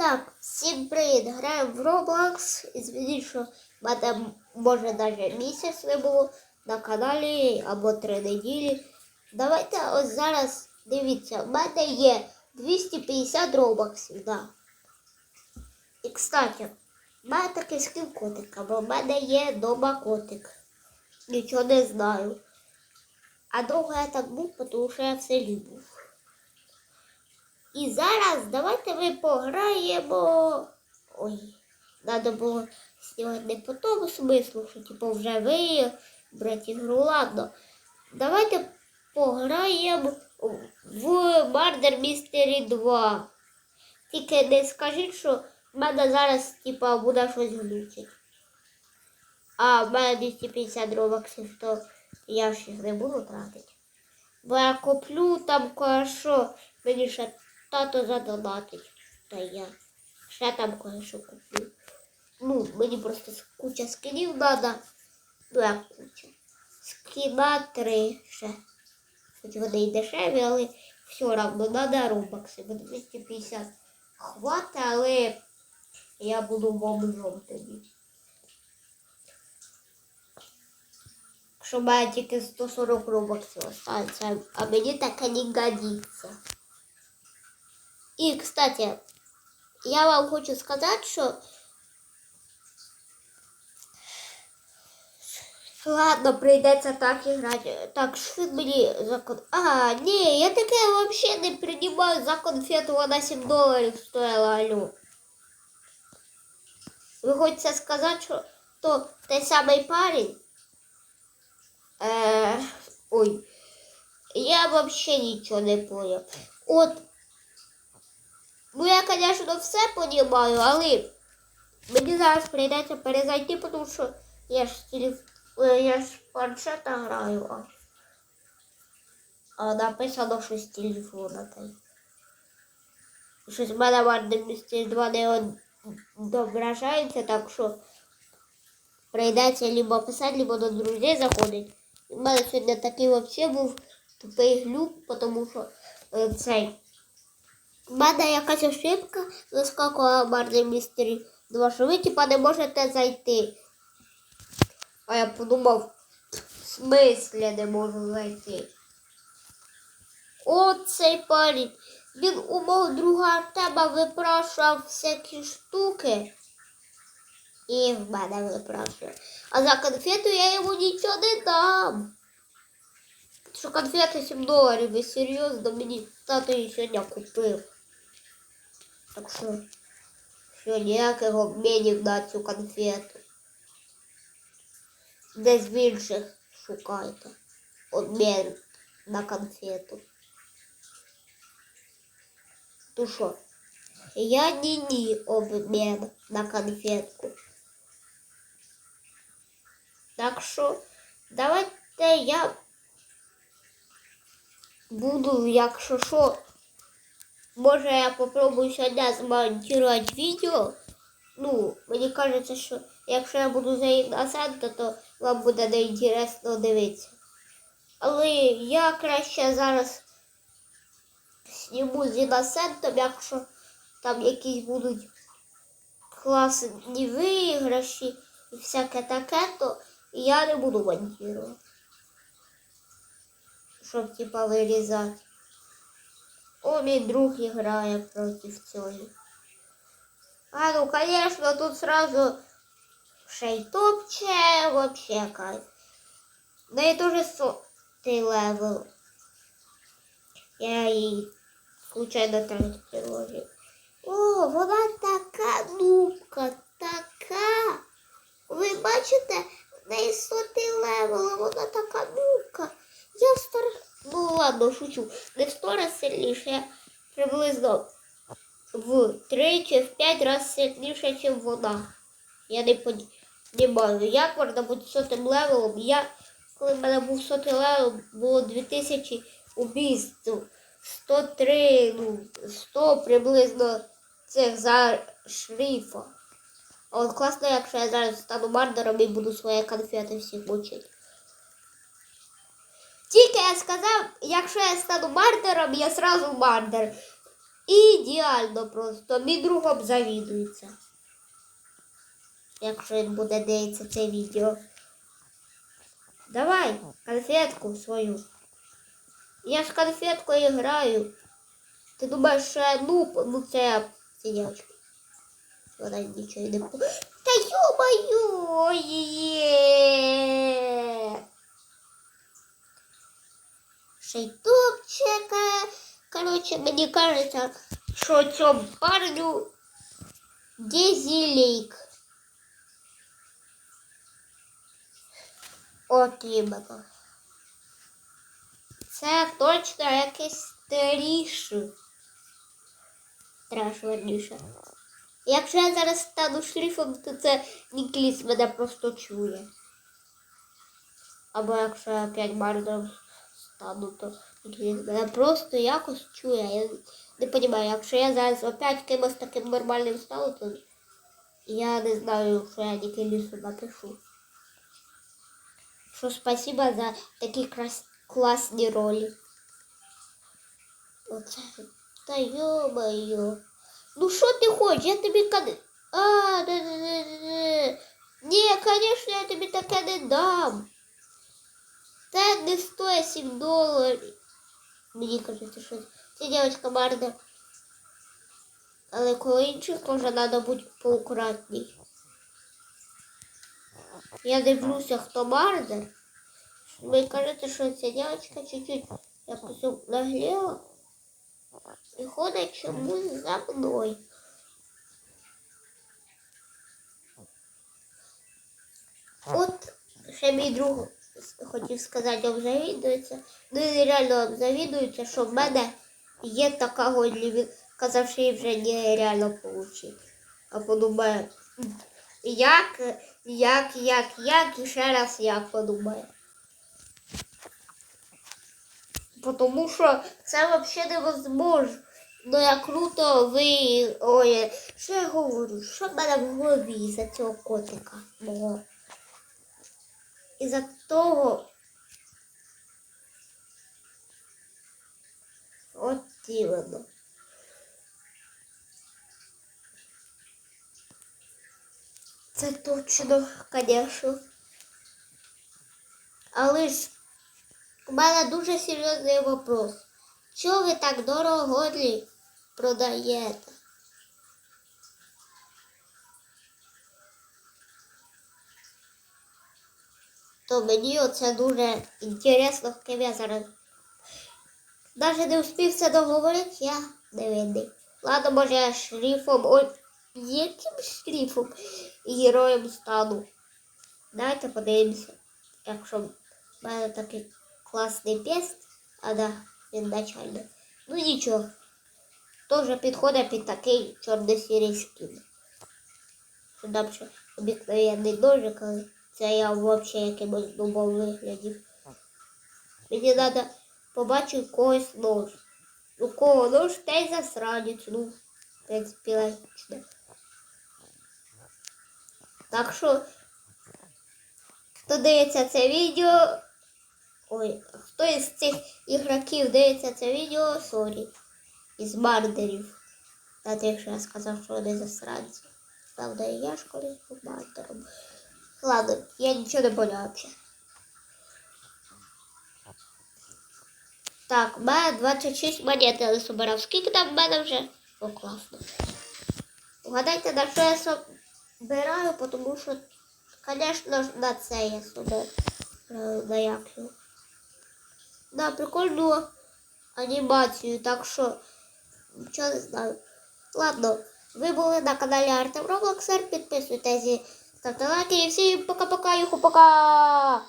Так, всім привіт! Граємо в Roblox. Звідси, що мене може навіть місяць не було на каналі або три неділі. Давайте ось зараз дивіться, в мене є 250 робоксів, да. І кстати, в мене такий скін котика, бо в мене є дома котик. Нічого не знаю. А довго я так був, тому що я в селі. І зараз давайте ми пограємо. Ой, треба було знімати по тому смислу, що типу вже ви брати ігру, ладно. Давайте пограємо в Murder Mystery 2. Тільки не скажіть, що в мене зараз типа буде щось глючить. А в мене 250 робоксів, то я ж їх не буду тратити. Бо я куплю там кое-що, мені ще тато задонатить. Та я ще там кое-що куплю. Ну, мені просто куча скинів треба. Ну, як куча. Скіна три ще. Хоч вони і дешеві, але все одно треба робокси. Бо 250 хватить, але я буду бомжом тоді. Якщо мене тільки 140 робоксів останеться, а мені таке не годиться. І, кстати, я вам хочу сказати, що Ладно, прийдеться так і грати. Так, що він мені за кон... А, ні, я таке взагалі не приймаю за конфету, вона 7 доларів стоїла, алло. Ви хочете сказати, що то той самий парень? Е, ой, я взагалі нічого не понял. От, ну я, звісно, все понімаю, але мені зараз прийдеться перезайти, тому що я ж телеф... е, я з планшета граю, а, а написано, що з телефона. Щось в мене варне місце 2 не відображається, так що прийдеться либо писати, либо до друзей заходить. У мене сьогодні такий взагалі був тупий глюк, тому що е, цей. У мене якась ошибка заскакувала Марний містері 2, що ви типа не можете зайти. А я подумав, в смислі не можу зайти. От цей парень. Він у мого друга Артема випрашував всякі штуки. І в мене випрашує. А за конфету я йому нічого не дам. Що конфети 7 доларів, і серйозно мені тато її сьогодні купив. Так що, що ніяких обмінів на цю конфету. Десь в інших шукайте. Обмін на конфету. Ну що, я не ні обмін на конфетку. Так що, давайте я буду, якщо що, може я попробую сьогодні змонтувати відео. Ну, мені кажеться, що якщо я буду на то вам буде неінтересно дивитися. Але я краще зараз зніму з іносентом, якщо там якісь будуть класні виграші і всяке таке, то я не буду монтувати. Щоб типа вирізати. О, мій друг грає проти цього. А ну, конечно, тут сразу шейтопче, вообще кайф. Да и тоже сотый левел. Я її случайно третю приложив. О, вона така нубка, така. Ви бачите, в неї сотий левел, вона така нубка. Ладно, шучу. Не в сто раз сильніше, приблизно в 3 чи в 5 разів сильніше, ніж вона. Я не розумію, як можна бути сотим левелом. Я, коли в мене був сотий левел, було 2000 убійств. 103, ну, 100 приблизно цих за шрифа. А от класно, якщо я зараз стану мардером і буду свої конфети всіх мучити. Тільки я сказав, якщо я стану мардером, я сразу мардер. Ідеально просто. Мій друг обзавідується. Якщо він буде дивитися це відео. Давай, конфетку свою. Я ж конфеткою граю. Ти думаєш, що я нуб? Ну це сидячка. Вона нічого не. Та ё-моё! Шейтупчика. Короче, мені кажется, що цьому парню дезілейк. От іменно. Це точно якийсь старіший. Треш верніше. Якщо я зараз стану шрифом, то це Нікліс мене просто чує. Або якщо я опять бардом стану, то мене просто якось чує. Я не розумію, якщо я зараз опять кимось таким нормальним стану, то я не знаю, що я Ніклісу напишу. Що спасибо за такі крас... класні ролі. Оце. Та йо-моє. Ну що ти хочеш? Я тобі кади. А, не, не, не, не. Ні, звісно, я тобі таке не дам. Це не стоїть 7 доларів. Мені кажеться, що це дівчинка марна. Але коли інших може треба бути поаккуратній. Я дивлюся, хто марнер. Мені кажеться, що ця дівчинка чуть-чуть якось нагліла. І ходить чомусь за мною. От ще мій друг хотів сказати, обзавідується. Ну він реально обзавідується, що в мене є така годлі. Він казав, що її вже нереально отримати. А подумає, як, як, як, як, і ще раз як подумає. Тому що це взагалі невозможно. Ну як круто ви. Ой, що я говорю? Що в мене в голові за цього котика мого? І за того. От іменно. Це точно, звісно. Але ж у мене дуже серйозний вопрос. Чого ви так дорого продаєте? То мені оце дуже інтересно, ким я зараз. Навіть не встиг це договорити, я не винний. Ладно, може я шрифом, ой, яким шрифом героєм стану. Давайте подивимося, якщо в мене такий класний пест, а да, він начальник. Ну нічого. Теж підходить під такий чорно-сірий скін. Що там ще обикновенний ножик, але це я взагалі якимось дубом виглядів. Мені треба побачити когось нож. У кого нож, та й засранець. Ну, в принципі, логічно. Так що, хто дивиться це відео, ой, хто із цих ігроків дивиться це відео, сорі, із мардерів. Та тих, що я сказав, що вони засранці. Правда, і я ж колись був мардером. Ладно, я нічого не поняла взагалі. Так, у мене 26 монет я собирав. Скільки там в мене вже? О, класно. Угадайте, на що я собираю, тому що, звісно на це я собираю. На як його. На прикольну анімацію, так що нічого не знаю. Ладно, ви були на каналі Артем Роблоксер, підписуйтесь, ставте лайки і всім пока-пока, юху, пока!